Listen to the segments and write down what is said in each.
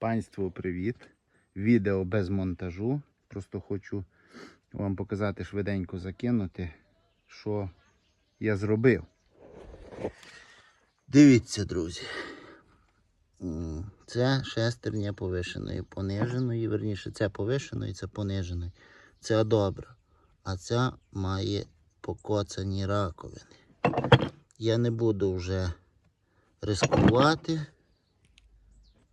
Панству привіт. Відео без монтажу. Просто хочу вам показати швиденько закинути, що я зробив. Дивіться, друзі. Це шестерня повишеної, пониженої, верніше, це повишеної, це пониженої. Це добре. А ця має покоцані раковини. Я не буду вже рискувати.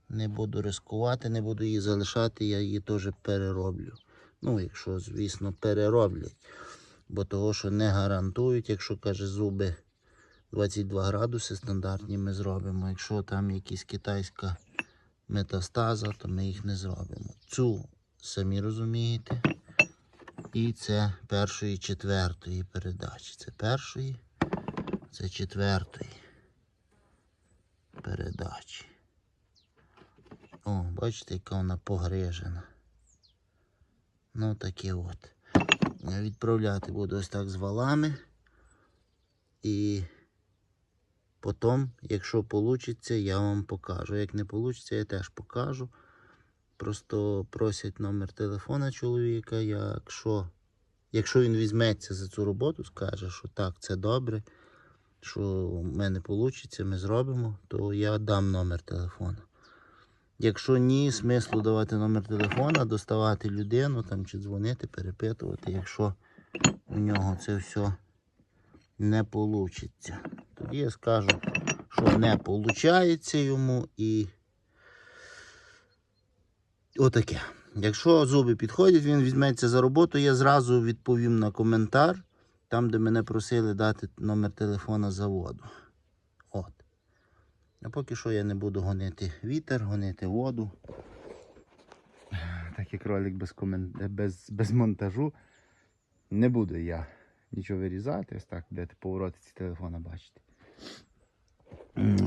Не буду рискувати, не буду її залишати, я її теж перероблю. Ну, якщо, звісно, перероблять. Бо того, що не гарантують, якщо каже зуби 22 градуси стандартні ми зробимо. Якщо там якась китайська метастаза, то ми їх не зробимо. Цю самі розумієте. І це першої четвертої передачі. Це першої, це четвертої передачі. Бачите, яка вона погрижена. Ну таке от. Я відправляти буду ось так з валами. І потім, якщо вийде, я вам покажу. Як не вийде, я теж покажу. Просто просять номер телефона чоловіка. Якщо, якщо він візьметься за цю роботу, скаже, що так, це добре, що в мене вийде, ми зробимо, то я дам номер телефона. Якщо ні, смислу давати номер телефона, доставати людину там, чи дзвонити, перепитувати, якщо у нього це все не вийде. Тоді я скажу, що не виходить йому і отаке. Якщо зуби підходять, він візьметься за роботу, я зразу відповім на коментар, там, де мене просили дати номер телефона заводу. А поки що я не буду гонити вітер, гонити воду. Так як ролик без, комен... без, без монтажу. Не буду я нічого вирізати. Ось так будете повороти ці телефона бачите.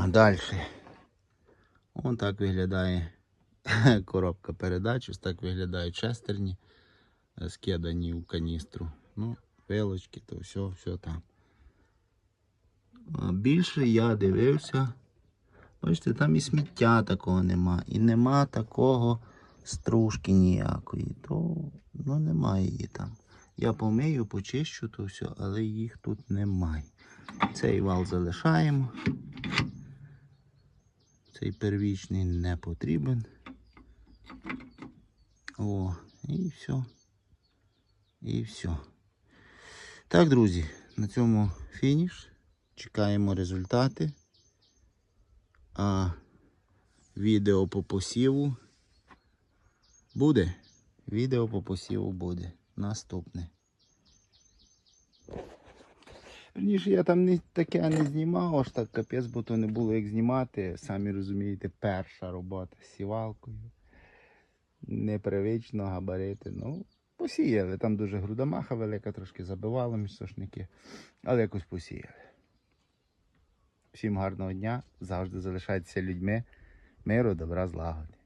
Далі. Ось так виглядає коробка передач. Ось так виглядають шестерні, е, скидані у каністру. Ну, пилочки, то все, все там. Більше я дивився. Бачите, там і сміття такого нема. І нема такого стружки ніякої. То ну, немає її там. Я помию, почищу то все, але їх тут немає. Цей вал залишаємо. Цей первічний не потрібен. О, і все. І все. Так, друзі, на цьому фініш. Чекаємо результати. А відео по посіву буде. Відео по посіву буде. Наступне. Верніше, я там не, таке не знімав, аж так капець, бо то не було як знімати. Самі розумієте, перша робота з сівалкою. Непривично, габарити. Ну, посіяли. Там дуже грудомаха велика, трошки забивало між сошники, але якось посіяли. Всім гарного дня. Завжди залишайтеся людьми. Миру, добра, злагоди.